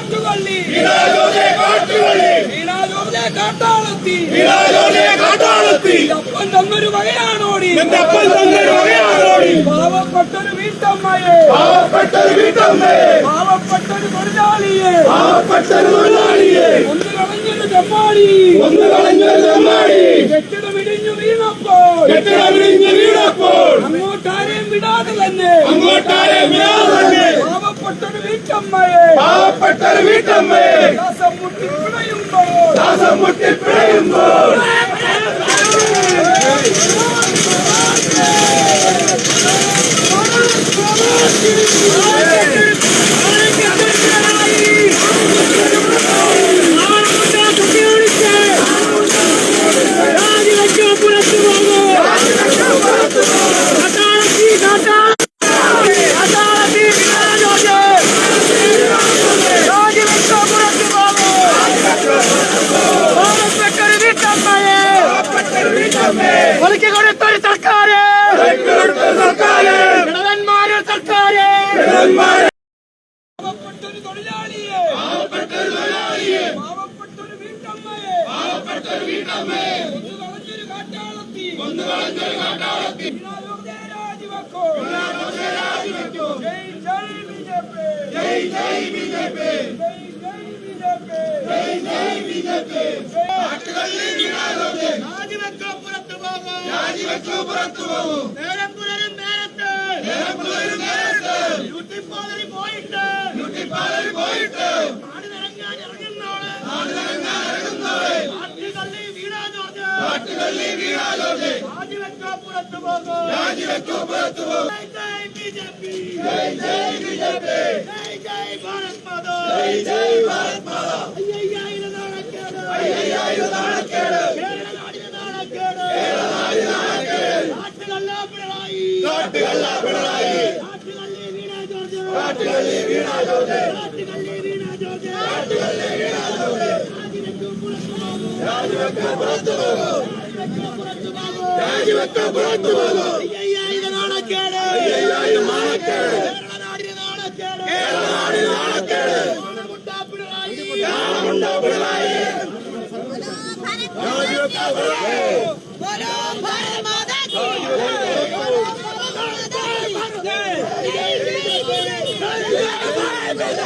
കാട്ടുകള്ളി കാട്ടാളത്തി. കാട്ടാളത്തി. അപ്പൻ തന്നൊരു വകയാണോടി. അപ്പൻ തന്നൊരു വകയാണോടി. പാവപ്പെട്ടൊരു വീട്ടമ്മയെ. പാവപ്പെട്ടൊരു വീട്ടമ്മയെ. പാവപ്പെട്ടൊരു തൊഴിലാളിയെ. പാവപ്പെട്ടൊരു തൊഴിലാളിയെ. ഒന്ന് കളഞ്ഞൊരു ചെമ്മാടി. ഒന്ന് കളഞ്ഞൊരു ചെമ്മാടി. കെട്ടിടം ഇടിഞ്ഞു വീണപ്പോൾ. കെട്ടിടം ഇടിഞ്ഞ് വീണപ്പോൾ. അങ്ങോട്ടാരെയും വിടാതെ തന്നെ. അങ്ങോട്ടാരെ വിടാതെ തന്നെ. പാവപ്പെട്ടൊരു വീട്ടമ്മയെ. വീട്ടമ്മയെ ശ്വാസം മുട്ടി പിഴയുമ്പോൾ കൊടുത്തൊരു സർക്കാര് ഇടവന്മാരുടെ സർക്കാര് പാവപ്പെട്ടൊരു തൊഴിലാളിയെ പാവപ്പെട്ടൊരു വീട്ടമ്മയെ കൊന്നു കളഞ്ഞൊരു കാട്ടാളത്തി വിനായോദയ രാജിവെക്കൂ. ജയ് ജയ് ബിജെപി. ജയ് ജയ് ബിജെപി. രാജിവെക്കൂ, പുറത്തു പോകൂ. പുലരും നേരത്ത്. യൂട്ടിപ്പാലരി പോയിട്ട്. നാട് നിറങ്ങാൻ ഇറങ്ങുന്നോൾ. ആട്ടുകള്ളി വീണാ ജോർജ്. രാജിവെക്കൂ, പുറത്തു പോകൂ. ജയ് ജയ് ബിജെപി. ജയ് ജയ് ഭാരത് മാതാ. അയ്യയ്യായിര നാണക്കേട്. കേരള നാടിന് നാണക്കേട്. നാട്ടുകള്ള നാട്ടുകല്ല പിണറായി. നാട്ടുകല്ലേ വീണ ജോർജ് നാട്ടുകല്ലേ വീണ ജോർജ് രാജിവെക്ക പുറത്തു പോകും രാജിവെക്ക പുറത്തു പോകും നാണക്കേട് നാണക്കേട് കേരള നാടിന് നാണക്കേട് നാണമുണ്ടോ പിണറായി. രാജിവെക്ക പിണറായി